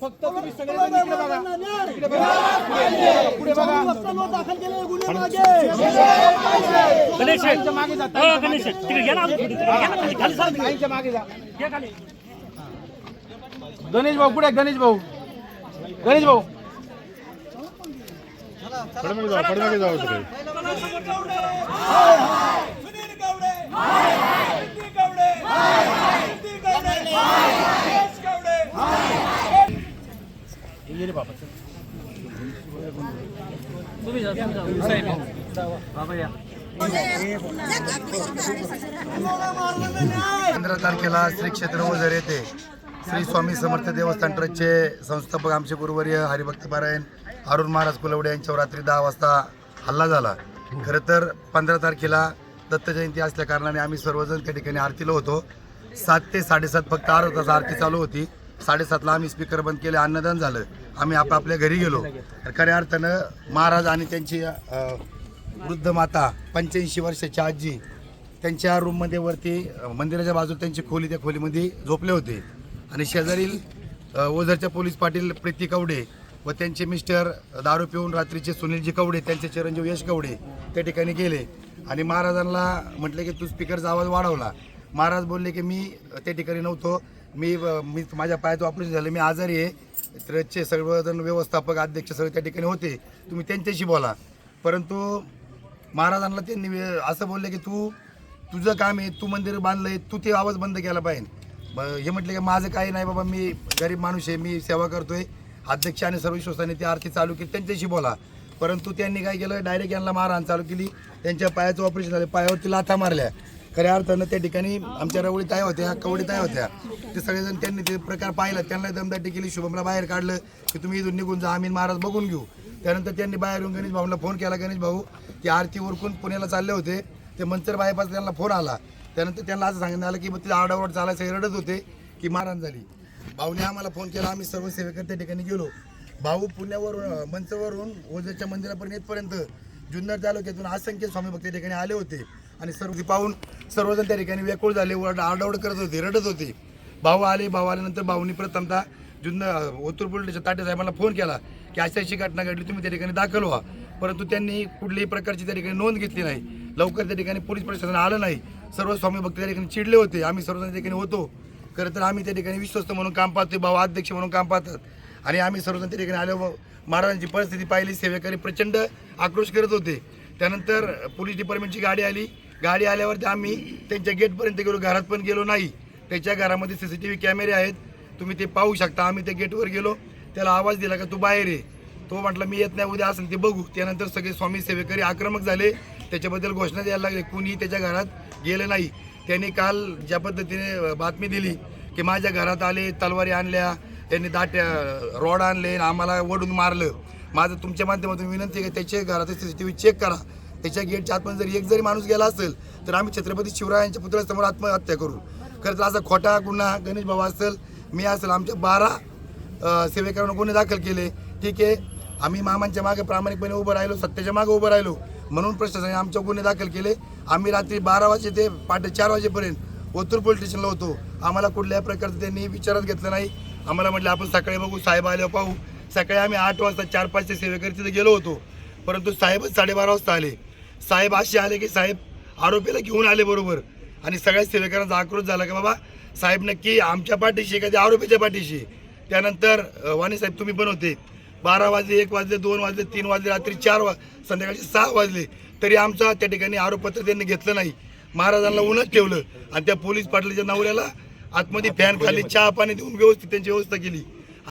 फक्त तुम्ही दाखल केलेले गुन्हे मागे गणेश गणेश तिकडे घ्या ना खाली, मागे जा गणेश भाऊ पुढे गणेश भाऊ. गणेश भाऊ पडमागे जाऊ पडमागे जाऊ सगळे गावडे तुम्ही. बाबा या पंधरा तारखेला श्री क्षेत्र ओझर येथे श्री स्वामी समर्थ देवस्थान ट्रस्टचे संस्थापक आमचे गुरुवर्य हरिभक्त पारायण अरुण महाराज कुलवडे यांच्यावर रात्री दहा वाजता हल्ला झाला. खरं तर पंधरा तारखेला दत्त जयंती असल्या कारणाने आम्ही सर्वजण त्या ठिकाणी आरतीला होतो. सात ते साडेसात फक्त अर्धा तास आरती चालू होती. साडेसातला आम्ही स्पीकर बंद केले अन्नदान झालं. आम्ही आपापल्या घरी गेलो. खऱ्या अर्थानं महाराज आणि त्यांची वृद्ध माता पंच्याऐंशी वर्षाची आजी त्यांच्या रूममध्ये वरती मंदिराच्या बाजूला त्यांची खोली त्या खोलीमध्ये झोपले होते. आणि शेजारील ओझरच्या पोलीस पाटील प्रीती कवडे व त्यांचे मिस्टर दारू पिऊन रात्रीचे सुनीलजी कवडे त्यांचे चिरंजीव यश कवडे त्या ठिकाणी गेले. आणि महाराजांना म्हटले की तू स्पीकरचा आवाज वाढवला. महाराज बोलले की मी त्या ठिकाणी नव्हतो. मी मी माझ्या पायाचं ऑपरेशन झालं. मी आजारी आहे. ट्रस्टचे सर्वजण व्यवस्थापक अध्यक्ष सगळे त्या ठिकाणी होते. तुम्ही त्यांच्याशी बोला. परंतु महाराजांना त्यांनी असं बोलले की तू तुझं काम आहे. तू मंदिर बांधलं आहे तू ते आवाज बंद केला पाहिजे. हे म्हटलं की माझं काही नाही बाबा मी गरीब माणूस आहे मी सेवा करतोय. अध्यक्ष आणि सर्व विश्वासाने ती आरती चालू केली त्यांच्याशी बोला. परंतु त्यांनी काय केलं डायरेक्ट यांना मारहाण चालू केली. त्यांच्या पायाचं ऑपरेशन झालं पायावरती लाथा मारल्या. खऱ्या अर्थानं त्या ठिकाणी आमच्या रवळी ताई होत्या कवडी ताई होत्या. ते सगळेजण त्यांनी ते प्रकार पाहिला त्यांना दमदाटी केली शुभमला बाहेर काढलं की तुम्ही इथून निघून जा आम्ही महाराज बघून घेऊ. त्यानंतर त्यांनी बाहेर येऊन गणेश भाऊला फोन केला गणेश भाऊ की आरती उरकून पुण्याला चालले होते. ते मंचर बायपास त्यांना फोन आला. त्यानंतर त्यांना असं सांगण्यात आलं की मग तिथे आडावड चालायचं हे रडत होते की मारहाण झाली. भाऊने आम्हाला फोन केला आम्ही सर्व सेवेकर त्या ठिकाणी गेलो. भाऊ पुण्यावरून मंचवरून ओझरच्या मंदिरापर्यंत येतपर्यंत जुन्नर तालुक्यातून असंख्य स्वामी भक्त ठिकाणी आले होते. आणि सर्व पाहून सर्वजण त्या ठिकाणी व्याकुळ झाले वर करत होते रडत होते. भाऊ आले भाऊ आल्यानंतर भाऊनी प्रथमतः जुन्नर ओतूर पोलिसच्या ताटे साहेबांना फोन केला की अशी अशी घटना घडली तुम्ही त्या ठिकाणी दाखल व्हा. परंतु त्यांनी कुठल्याही प्रकारची त्या ठिकाणी नोंद घेतली नाही. लवकर त्या ठिकाणी पोलीस प्रशासन आलं नाही. सर्व स्वामी भक्त त्या ठिकाणी चिडले होते. आम्ही सर्वजण त्या ठिकाणी होतो. खरं तर आम्ही त्या ठिकाणी विश्वस्त म्हणून काम पाहतोय भाऊ अध्यक्ष म्हणून काम पाहतात. आणि आम्ही सर्वजण त्या ठिकाणी आलो. महाराजांची परिस्थिती पाहिली सेवेकरी प्रचंड आक्रोश करत होते. त्यानंतर पोलीस डिपार्टमेंटची गाडी आली. गाडी आल्यावरती आम्ही त्यांच्या गेटपर्यंत गेलो. घरात पण गेलो नाही. त्याच्या घरामध्ये सी सी टी व्ही कॅमेरे आहेत. तुम्ही ते पाहू शकता. आम्ही त्या गेटवर गेलो. त्याला आवाज दिला का तू बाहेर ये. तो म्हटला मी येत नाही. उद्या असेल ते बघू. त्यानंतर सगळे स्वामी सेवेकरी आक्रमक झाले. त्याच्याबद्दल घोषणा द्यायला लागले. कुणी त्याच्या घरात गेलं नाही. त्यांनी काल ज्या पद्धतीने बातमी दिली की माझ्या घरात आले तलवारी आणल्या त्यांनी दाट्या रॉड आणले आणि आम्हाला ओढून मारलं. माझं तुमच्या माध्यमातून विनंती आहे की त्याच्या घरात C C T V check करा. त्याच्या गेटच्या आतमध्ये जर एक जरी माणूस गेला असेल तर आम्ही छत्रपती शिवरायांच्या पुतळ्यासमोर आत्महत्या करू. खरं तर असा खोटा गुन्हा गणेश भाऊ असेल मी असेल आमच्या बारा सेवेकरांना गुन्हे दाखल केले. ठीक आहे आम्ही मामांच्या मागे प्रामाणिकपणे उभं राहिलो सत्याच्या मागे उभं राहिलो. म्हणून प्रशासनाने आमच्या गुन्हे दाखल केले. आम्ही रात्री बारा वाजे ते पहाटे चार वाजेपर्यंत ओतूर पोलीस स्टेशनला होतो. आम्हाला कुठल्याही प्रकारचं त्यांनी विचारात घेतलं नाही. आम्हाला म्हटलं आपण सकाळी बघू साहेब आल्यावर पाहू. सकाळी आम्ही आठ वाजता चार पाचच्या सेवेकरी तिथे गेलो होतो. परंतु साहेबच साडेबारा वाजता आले. साहेब असे आले की साहेब आरोपीला घेऊन आले बरोबर. आणि सगळ्या सेवेकरांचा आक्रोश झाला की बाबा साहेब नक्की आमच्या पाठीशी एखाद्या का? त्या आरोपीच्या पाठीशी त्यानंतर वाणी साहेब तुम्ही पण होते. बारा वाजले एक वाजले दोन वाजले तीन वाजले रात्री चार वा संध्याकाळचे सहा वाजले. तरी आमचा त्या ठिकाणी आरोपपत्र त्यांनी घेतलं नाही. महाराजांना उन्हात ठेवलं आणि त्या पोलीस पाटलाच्या नवऱ्याला आतमध्ये फॅन खाली चहा पाणी देऊन व्यवस्थित त्यांची व्यवस्था केली.